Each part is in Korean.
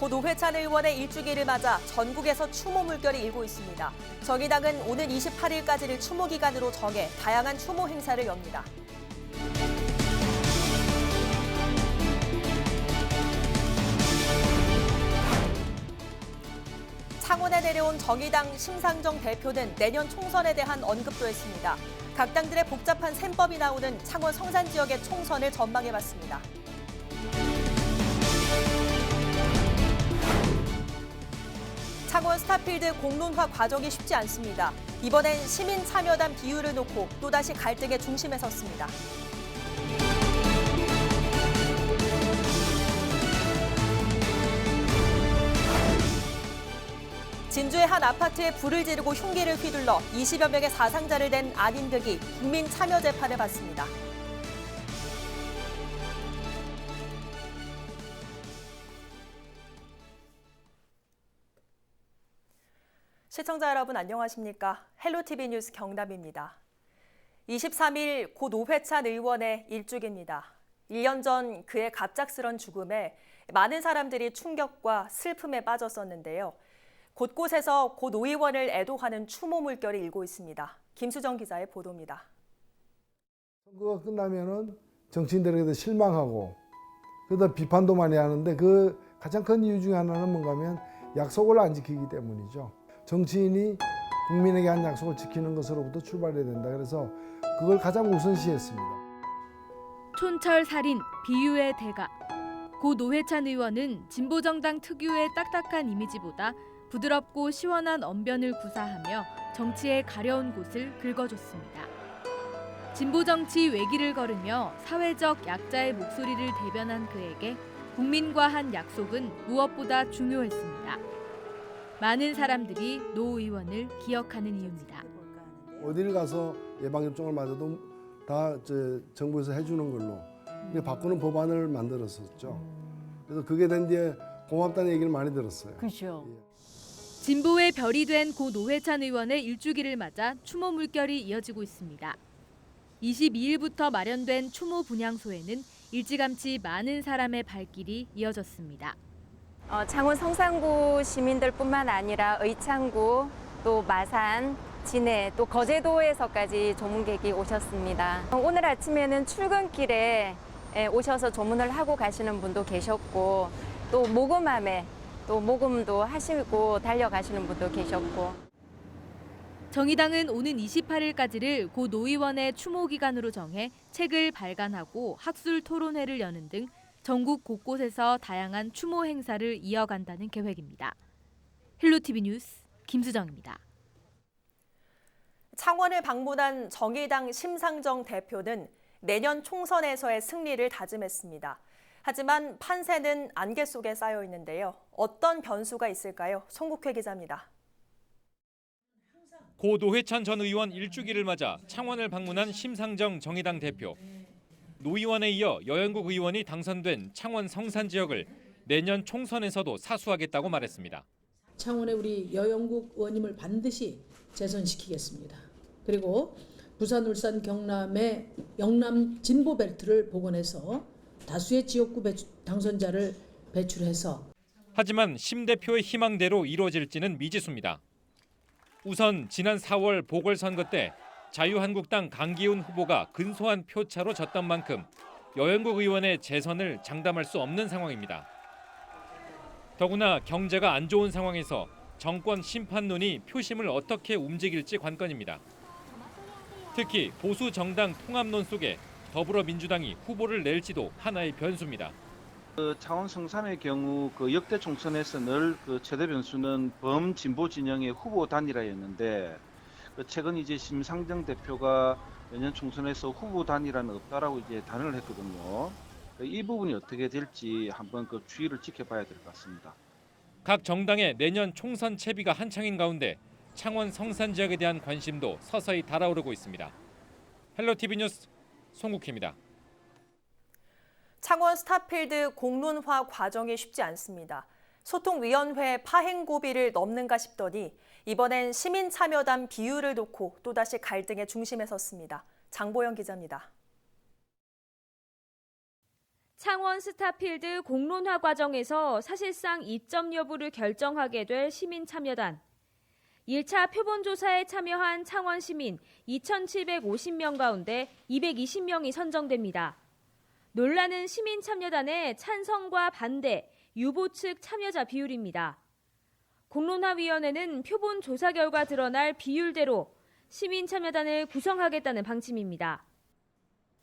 고 노회찬 의원의 일주기를 맞아 전국에서 추모 물결이 일고 있습니다. 정의당은 오는 28일까지를 추모 기간으로 정해 다양한 추모 행사를 엽니다. 창원에 내려온 정의당 심상정 대표는 내년 총선에 대한 언급도 했습니다. 각 당들의 복잡한 셈법이 나오는 창원 성산 지역의 총선을 전망해봤습니다. 창원 스타필드 공론화 과정이 쉽지 않습니다. 이번엔 시민 참여단 비율을 놓고 또다시 갈등의 중심에 섰습니다. 진주의 한 아파트에 불을 지르고 흉기를 휘둘러 20여 명의 사상자를 낸 안인 득이 국민 참여 재판을 받습니다. 시청자 여러분 안녕하십니까? 헬로티비 뉴스 경남입니다. 23일 고 노회찬 의원의 일주기입니다. 1년 전 그의 갑작스런 죽음에 많은 사람들이 충격과 슬픔에 빠졌었는데요. 곳곳에서 고 노 의원을 애도하는 추모 물결이 일고 있습니다. 김수정 기자의 보도입니다. 선거가 끝나면은 정치인들에게도 실망하고 그러다 비판도 많이 하는데 그 가장 큰 이유 중에 하나는 뭔가 하면 약속을 안 지키기 때문이죠. 정치인이 국민에게 한 약속을 지키는 것으로부터 출발해야 된다. 그래서 그걸 가장 우선시했습니다. 촌철 살인 비유의 대가 고 노회찬 의원은 진보정당 특유의 딱딱한 이미지보다 부드럽고 시원한 언변을 구사하며 정치의 가려운 곳을 긁어줬습니다. 진보 정치 외길을 걸으며 사회적 약자의 목소리를 대변한 그에게 국민과 한 약속은 무엇보다 중요했습니다. 많은 사람들이 노 의원을 기억하는 이유입니다. 어디를 가서 예방접종을 맞아도 다저 정부에서 해주는 걸로 바꾸는 법안을 만들었었죠. 그래서 그게 된 뒤에 고맙다는 얘기를 많이 들었어요. 그렇죠. 진보의 별이 된 고 노회찬 의원의 일주기를 맞아 추모 물결이 이어지고 있습니다. 22일부터 마련된 추모 분향소에는 일찌감치 많은 사람의 발길이 이어졌습니다. 어, 창원 성산구 시민들뿐만 아니라 의창구, 또 마산, 진해, 또 거제도에서까지 조문객이 오셨습니다. 어, 오늘 아침에는 출근길에 에, 오셔서 조문을 하고 가시는 분도 계셨고, 또 모금함에 또 모금도 하시고 달려가시는 분도 계셨고. 정의당은 오는 28일까지를 고 노 의원의 추모 기간으로 정해 책을 발간하고 학술 토론회를 여는 등 전국 곳곳에서 다양한 추모 행사를 이어간다는 계획입니다. 힐로티비 뉴스 김수정입니다. 창원을 방문한 정의당 심상정 대표는 내년 총선에서의 승리를 다짐했습니다. 하지만 판세는 안개 속에 쌓여 있는데요. 어떤 변수가 있을까요? 송국회 기자입니다. 고 노회찬 전 의원 일주기를 맞아 창원을 방문한 심상정 정의당 대표. 노 의원에 이어 여영국 의원이 당선된 창원 성산 지역을 내년 총선에서도 사수하겠다고 말했습니다. 창원의 우리 여영국 의원님을 반드시 재선시키겠습니다. 그리고 부산, 울산, 경남의 영남 진보 벨트를 복원해서 다수의 지역구 배출- 당선자를 배출해서 하지만 심 대표의 희망대로 이루어질지는 미지수입니다. 우선 지난 4월 보궐선거 때 자유한국당 강기훈 후보가 근소한 표차로 졌던 만큼 여영국 의원의 재선을 장담할 수 없는 상황입니다. 더구나 경제가 안 좋은 상황에서 정권 심판론이 표심을 어떻게 움직일지 관건입니다. 특히 보수 정당 통합론 속에 더불어민주당이 후보를 낼지도 하나의 변수입니다. 그 창원 성산의 경우 그 역대 총선에서 늘 그 최대 변수는 범진보 진영의 후보 단일화였는데 그 최근 이제 심상정 대표가 내년 총선에서 후보 단일화는 없다라고 이제 단언을 했거든요. 그이 부분이 어떻게 될지 한번 그 주의를 지켜봐야 될 것 같습니다. 각 정당의 내년 총선 채비가 한창인 가운데 창원 성산 지역에 대한 관심도 서서히 달아오르고 있습니다. 헬로티비 뉴스 송국희입니다. 창원 스타필드 공론화 과정이 쉽지 않습니다. 소통위원회 파행 고비를 넘는가 싶더니 이번엔 시민 참여단 비율을 놓고 또다시 갈등의 중심에 섰습니다. 장보영 기자입니다. 창원 스타필드 공론화 과정에서 사실상 입점 여부를 결정하게 될 시민 참여단. 1차 표본조사에 참여한 창원 시민 2,750명 가운데 220명이 선정됩니다. 논란은 시민 참여단의 찬성과 반대, 유보 측 참여자 비율입니다. 공론화위원회는 표본 조사 결과 드러날 비율대로 시민 참여단을 구성하겠다는 방침입니다.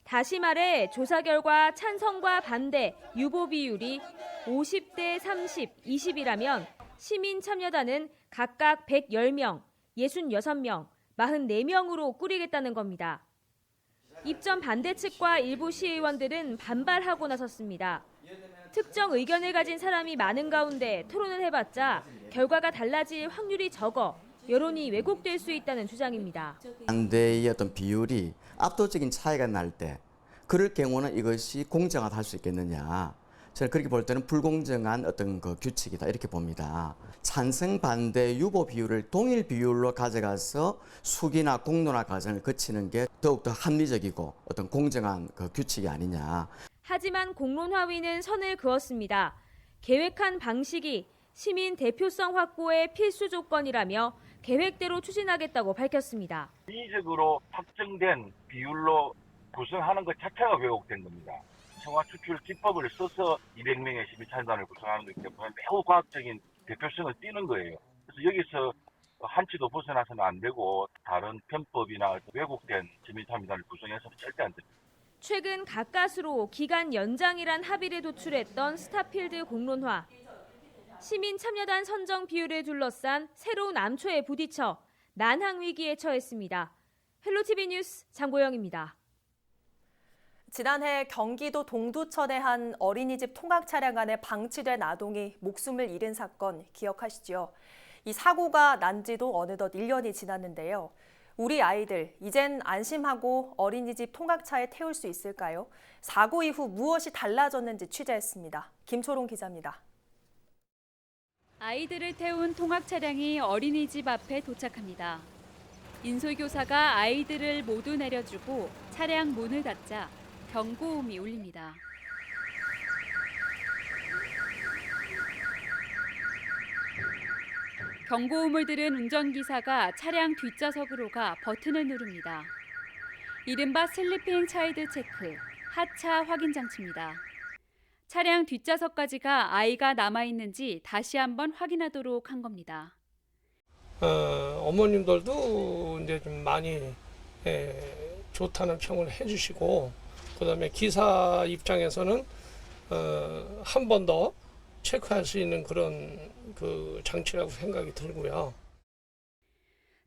다시 말해 조사 결과 찬성과 반대, 유보 비율이 50대 30, 20이라면 시민 참여단은 각각 110명, 66명, 44명으로 꾸리겠다는 겁니다. 입점 반대 측과 일부 시의원들은 반발하고 나섰습니다. 특정 의견을 가진 사람이 많은 가운데 토론을 해봤자 결과가 달라질 확률이 적어 여론이 왜곡될 수 있다는 주장입니다. 반대의 어떤 비율이 압도적인 차이가 날 때 그럴 경우는 이것이 공정하다 할수 있겠느냐. 저는 그렇게 볼 때는 불공정한 어떤 그 규칙이다 이렇게 봅니다. 찬성 반대 유보 비율을 동일 비율로 가져가서 수기나 공론화 과정을 거치는 게 더욱더 합리적이고 어떤 공정한 그 규칙이 아니냐. 하지만 공론화위는 선을 그었습니다. 계획한 방식이 시민 대표성 확보의 필수 조건이라며 계획대로 추진하겠다고 밝혔습니다. 인위적으로 확정된 비율로 구성하는 것 자체가 왜곡된 겁니다. 청와 추출 기법을 써서 200명의 시민참여단을 구성하는 것이기 때문에 매우 과학적인 대표성을 띠는 거예요. 그래서 여기서 한치도 벗어나서는 안 되고 다른 편법이나 왜곡된 시민 참여단을 구성해서는 절대 안 됩니다. 최근 가까스로 기간 연장이란 합의를 도출했던 스타필드 공론화. 시민 참여단 선정 비율을 둘러싼 새로운 암초에 부딪혀 난항 위기에 처했습니다. 헬로티비 뉴스 장보영입니다. 지난해 경기도 동두천의 한 어린이집 통학 차량 안에 방치된 아동이 목숨을 잃은 사건 기억하시죠? 이 사고가 난 지도 어느덧 1년이 지났는데요. 우리 아이들 이젠 안심하고 어린이집 통학차에 태울 수 있을까요? 사고 이후 무엇이 달라졌는지 취재했습니다. 김초롱 기자입니다. 아이들을 태운 통학 차량이 어린이집 앞에 도착합니다. 인솔교사가 아이들을 모두 내려주고 차량 문을 닫자 경고음이 울립니다. 경고음을 들은 운전기사가 차량 뒷좌석으로 가 버튼을 누릅니다. 이른바 슬리핑 차이드 체크, 하차 확인 장치입니다. 차량 뒷좌석까지가 아이가 남아 있는지 다시 한번 확인하도록 한 겁니다. 어, 어머님들도 이제 좀 많이 예, 좋다는 평을 해주시고 그다음에 기사 입장에서는 어, 한 번 더 체크할 수 있는 그런 그 장치라고 생각이 들고요.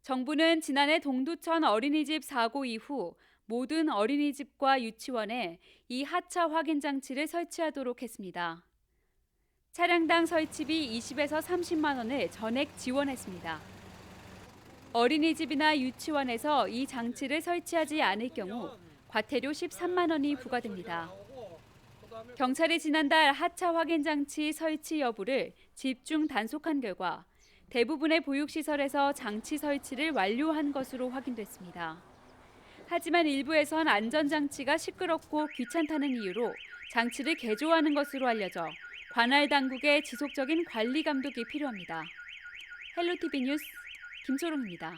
정부는 지난해 동두천 어린이집 사고 이후 모든 어린이집과 유치원에 이 하차 확인 장치를 설치하도록 했습니다. 차량당 설치비 20에서 30만 원을 전액 지원했습니다. 어린이집이나 유치원에서 이 장치를 설치하지 않을 경우 과태료 13만 원이 부과됩니다. 경찰이 지난달 하차 확인 장치 설치 여부를 집중 단속한 결과 대부분의 보육시설에서 장치 설치를 완료한 것으로 확인됐습니다. 하지만 일부에선 안전장치가 시끄럽고 귀찮다는 이유로 장치를 개조하는 것으로 알려져 관할 당국의 지속적인 관리 감독이 필요합니다. 헬로티비 뉴스 김소롱입니다.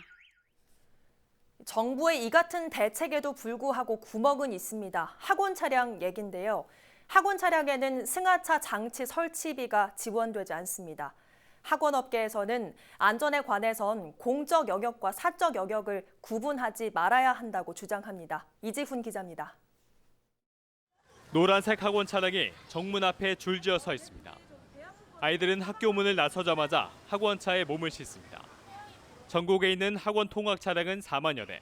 정부의 이 같은 대책에도 불구하고 구멍은 있습니다. 학원 차량 얘긴데요. 학원 차량에는 승하차 장치 설치비가 지원되지 않습니다. 학원업계에서는 안전에 관해선 공적 영역과 사적 영역을 구분하지 말아야 한다고 주장합니다. 이지훈 기자입니다. 노란색 학원 차량이 정문 앞에 줄지어 서 있습니다. 아이들은 학교 문을 나서자마자 학원 차에 몸을 싣습니다. 전국에 있는 학원 통학 차량은 4만여 대,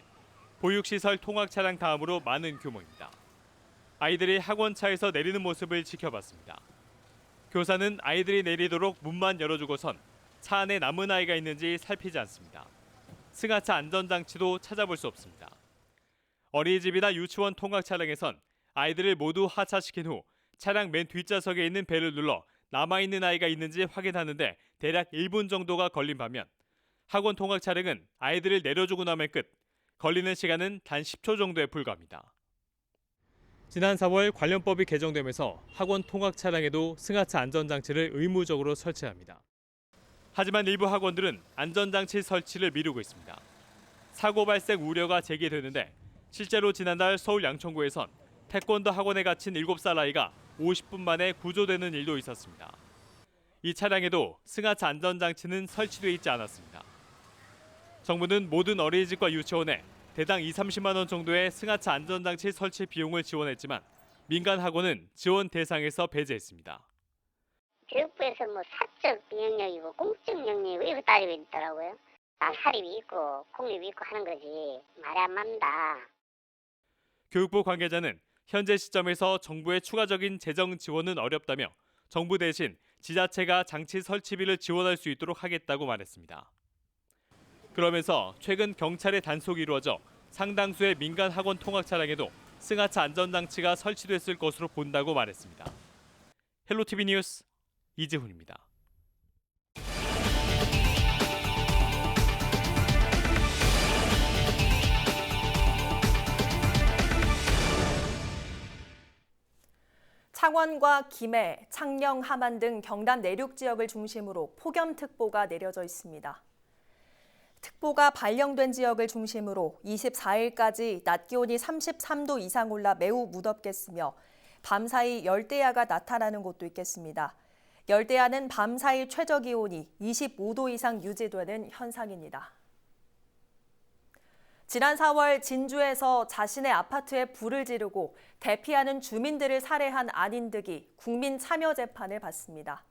보육시설 통학 차량 다음으로 많은 규모입니다. 아이들이 학원 차에서 내리는 모습을 지켜봤습니다. 교사는 아이들이 내리도록 문만 열어주고선 차 안에 남은 아이가 있는지 살피지 않습니다. 승하차 안전장치도 찾아볼 수 없습니다. 어린이집이나 유치원 통학 차량에선 아이들을 모두 하차시킨 후 차량 맨 뒷좌석에 있는 벨을 눌러 남아있는 아이가 있는지 확인하는데 대략 1분 정도가 걸린 반면 학원 통학 차량은 아이들을 내려주고 나면 끝. 걸리는 시간은 단 10초 정도에 불과합니다. 지난 4월 관련법이 개정되면서 학원 통학 차량에도 승하차 안전장치를 의무적으로 설치합니다. 하지만 일부 학원들은 안전장치 설치를 미루고 있습니다. 사고 발생 우려가 제기되는데 실제로 지난달 서울 양천구에선 태권도 학원에 갇힌 7살 아이가 50분 만에 구조되는 일도 있었습니다. 이 차량에도 승하차 안전장치는 설치돼 있지 않았습니다. 정부는 모든 어린이집과 유치원에 대당 2, 30만 원 정도의 승하차 안전장치 설치 비용을 지원했지만 민간 학원은 지원 대상에서 배제했습니다. 교육부에서 뭐 사적 영역이고 공적 영역이고 이렇게 따지고 있더라고요. 아, 사립이 있고 공립이 있고 하는 거지 말이 안 맞는다. 교육부 관계자는 현재 시점에서 정부의 추가적인 재정 지원은 어렵다며 정부 대신 지자체가 장치 설치비를 지원할 수 있도록 하겠다고 말했습니다. 그러면서 최근 경찰의 단속이 이루어져 상당수의 민간 학원 통학 차량에도 승하차 안전장치가 설치됐을 것으로 본다고 말했습니다. 헬로티비 뉴스 이재훈입니다. 창원과 김해, 창녕, 함안 등 경남 내륙 지역을 중심으로 폭염특보가 내려져 있습니다. 특보가 발령된 지역을 중심으로 24일까지 낮 기온이 33도 이상 올라 매우 무덥겠으며 밤사이 열대야가 나타나는 곳도 있겠습니다. 열대야는 밤사이 최저 기온이 25도 이상 유지되는 현상입니다. 지난 4월 진주에서 자신의 아파트에 불을 지르고 대피하는 주민들을 살해한 안인득이 국민 참여 재판을 받습니다.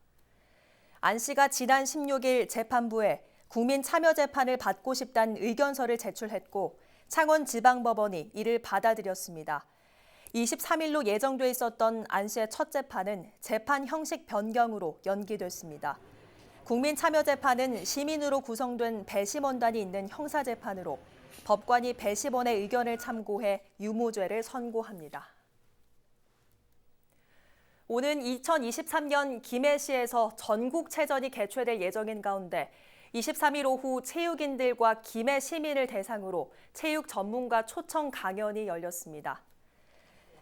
안 씨가 지난 16일 재판부에 국민 참여 재판을 받고 싶다는 의견서를 제출했고 창원지방법원이 이를 받아들였습니다. 23일로 예정돼 있었던 안 씨의 첫 재판은 재판 형식 변경으로 연기됐습니다. 국민 참여 재판은 시민으로 구성된 배심원단이 있는 형사 재판으로 법관이 배심원의 의견을 참고해 유무죄를 선고합니다. 오는 2023년 김해시에서 전국체전이 개최될 예정인 가운데 23일 오후 체육인들과 김해 시민을 대상으로 체육 전문가 초청 강연이 열렸습니다.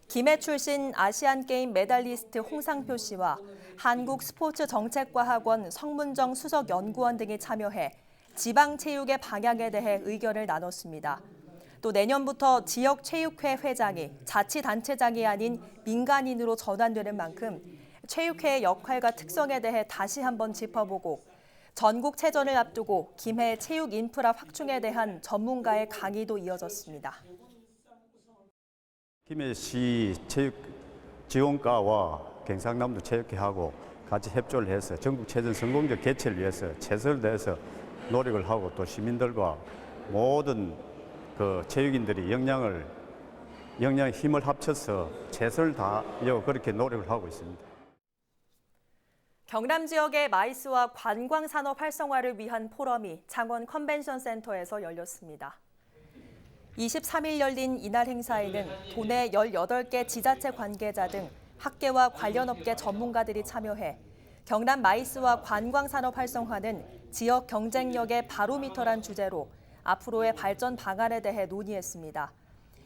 김해 출신 아시안게임 메달리스트 홍상표 씨와 한국스포츠정책과학원 성문정 수석연구원 등이 참여해 지방체육의 방향에 대해 의견을 나눴습니다. 또 내년부터 지역체육회 회장이 자치단체장이 아닌 민간인으로 전환되는 만큼 체육회의 역할과 특성에 대해 다시 한번 짚어보고 전국체전을 앞두고 김해 체육 인프라 확충에 대한 전문가의 강의도 이어졌습니다. 김해시 체육 지원과와 경상남도 체육회하고 같이 협조를 해서 전국체전 성공적 개최를 위해서 최선을 다해서 노력을 하고 또 시민들과 모든 그 체육인들이 역량을 역량 힘을 합쳐서 최선을 다하려 그렇게 노력을 하고 있습니다. 경남 지역의 마이스와 관광 산업 활성화를 위한 포럼이 창원 컨벤션 센터에서 열렸습니다. 23일 열린 이날 행사에는 도내 18개 지자체 관계자 등 학계와 관련 업계 전문가들이 참여해 경남 마이스와 관광 산업 활성화는 지역 경쟁력의 바로미터란 주제로 앞으로의 발전 방안에 대해 논의했습니다.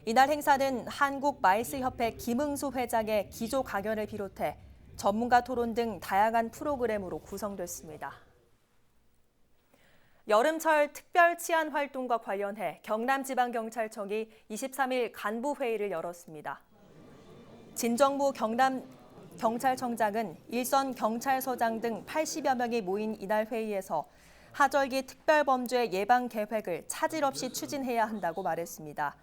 이날 행사는 한국 마이스 협회 김응수 회장의 기조 강연을 비롯해 전문가 토론 등 다양한 프로그램으로 구성됐습니다. 여름철 특별 치안 활동과 관련해 경남지방경찰청이 23일 간부회의를 열었습니다. 진정부 경남 경찰청장은 일선 경찰서장 등 80여 명이 모인 이날 회의에서 하절기 특별범죄 예방 계획을 차질 없이 추진해야 한다고 말했습니다.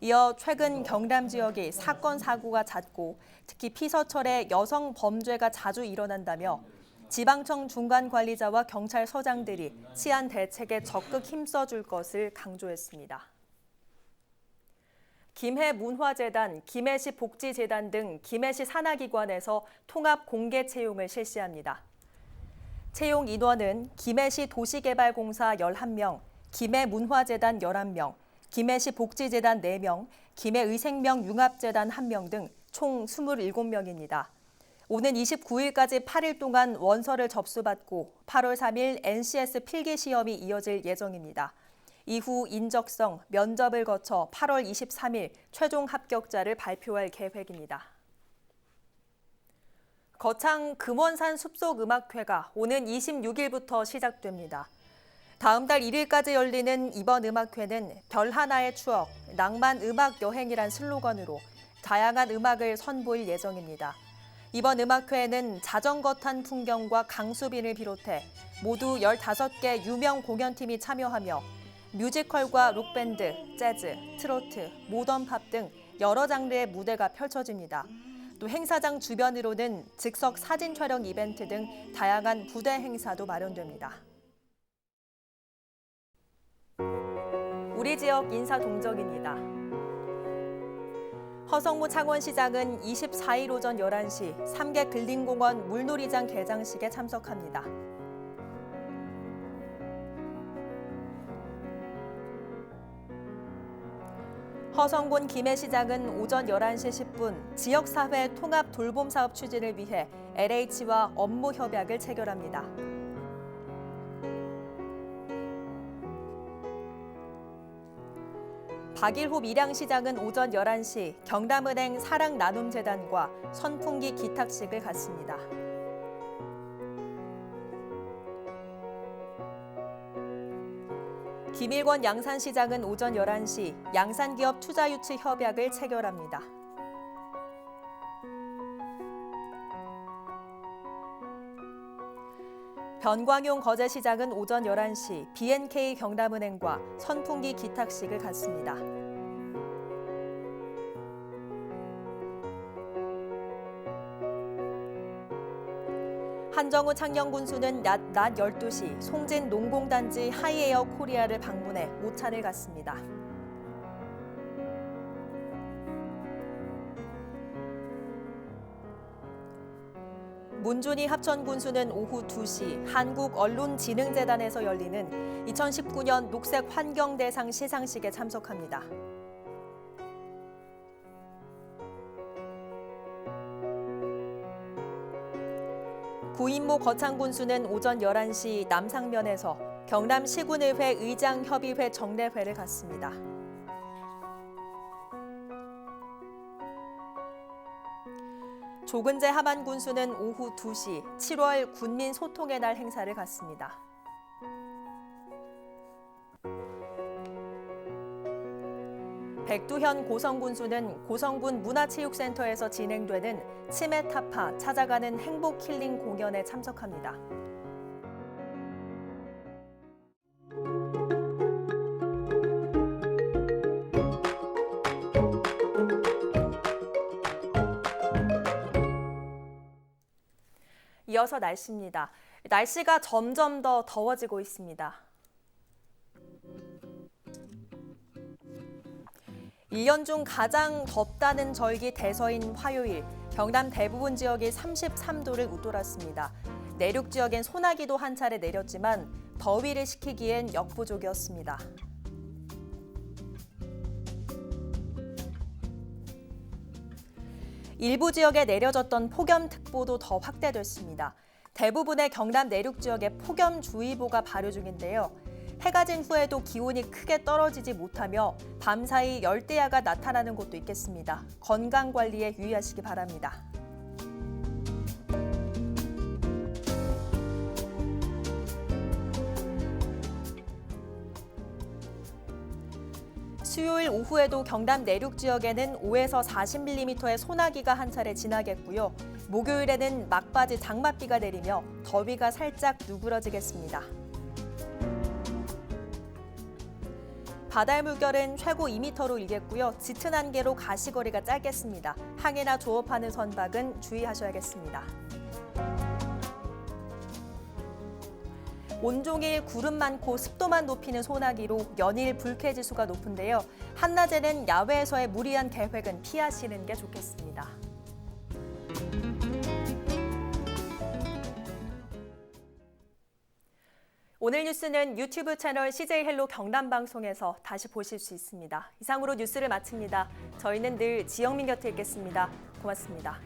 이어 최근 경남 지역이 사건 사고가 잦고 특히 피서철에 여성 범죄가 자주 일어난다며 지방청 중간 관리자와 경찰서장들이 치안 대책에 적극 힘써줄 것을 강조했습니다. 김해 문화재단, 김해시 복지재단 등 김해시 산하기관에서 통합 공개 채용을 실시합니다. 채용 인원은 김해시 도시개발공사 11명, 김해 문화재단 11명, 김해시 복지재단 4명, 김해의생명 융합재단 1명 등 총 27명입니다. 오는 29일까지 8일 동안 원서를 접수받고 8월 3일 NCS 필기 시험이 이어질 예정입니다. 이후 인적성, 면접을 거쳐 8월 23일 최종 합격자를 발표할 계획입니다. 거창 금원산 숲속 음악회가 오는 26일부터 시작됩니다. 다음 달 1일까지 열리는 이번 음악회는 별 하나의 추억, 낭만 음악 여행이란 슬로건으로 다양한 음악을 선보일 예정입니다. 이번 음악회에는 자전거 탄 풍경과 강수빈을 비롯해 모두 15개 유명 공연팀이 참여하며 뮤지컬과 록밴드, 재즈, 트로트, 모던 팝 등 여러 장르의 무대가 펼쳐집니다. 또 행사장 주변으로는 즉석 사진 촬영 이벤트 등 다양한 부대 행사도 마련됩니다. 우리 지역 인사 동정입니다. 허성무 창원시장은 24일 오전 11시 삼계 근린공원 물놀이장 개장식에 참석합니다. 허성곤 김해시장은 오전 11시 10분 지역사회 통합 돌봄 사업 추진을 위해 LH와 업무 협약을 체결합니다. 박일호 밀양시장은 오전 11시 경남은행 사랑나눔재단과 선풍기 기탁식을 갖습니다. 김일권 양산시장은 오전 11시 양산기업 투자유치 협약을 체결합니다. 변광용 거제시장은 오전 11시 BNK 경남은행과 선풍기 기탁식을 갖습니다. 한정우 창녕 군수는 낮, 낮 12시 송진 농공단지 하이에어 코리아를 방문해 오찬을 갖습니다. 문준희 합천군수는 오후 2시 한국언론진흥재단에서 열리는 2019년 녹색 환경대상 시상식에 참석합니다. 구인모 거창군수는 오전 11시 남상면에서 경남 시군의회 의장협의회 정례회를 갖습니다. 조근재 하만 군수는 오후 2시 7월 군민 소통의 날 행사를 갖습니다. 백두현 고성군수는 고성군 문화체육센터에서 진행되는 치매 타파 찾아가는 행복 힐링 공연에 참석합니다. 이어서 날씨입니다. 날씨가 점점 더 더워지고 있습니다. 1년 중 가장 덥다는 절기 대서인 화요일, 경남 대부분 지역이 33도를 웃돌았습니다. 내륙 지역엔 소나기도 한 차례 내렸지만 더위를 식히기엔 역부족이었습니다. 일부 지역에 내려졌던 폭염특보도 더 확대됐습니다. 대부분의 경남 내륙 지역에 폭염주의보가 발효 중인데요. 해가 진 후에도 기온이 크게 떨어지지 못하며 밤사이 열대야가 나타나는 곳도 있겠습니다. 건강 관리에 유의하시기 바랍니다. 수요일 오후에도 경남 내륙 지역에는 5에서 40mm의 소나기가 한 차례 지나겠고요. 목요일에는 막바지 장맛비가 내리며 더위가 살짝 누그러지겠습니다. 바다의 물결은 최고 2m로 일겠고요. 짙은 안개로 가시거리가 짧겠습니다. 항해나 조업하는 선박은 주의하셔야겠습니다. 온종일 구름 많고 습도만 높이는 소나기로 연일 불쾌지수가 높은데요. 한낮에는 야외에서의 무리한 계획은 피하시는 게 좋겠습니다. 오늘 뉴스는 유튜브 채널 CJ 헬로 경남 방송에서 다시 보실 수 있습니다. 이상으로 뉴스를 마칩니다. 저희는 늘 지영민 곁에 있겠습니다. 고맙습니다.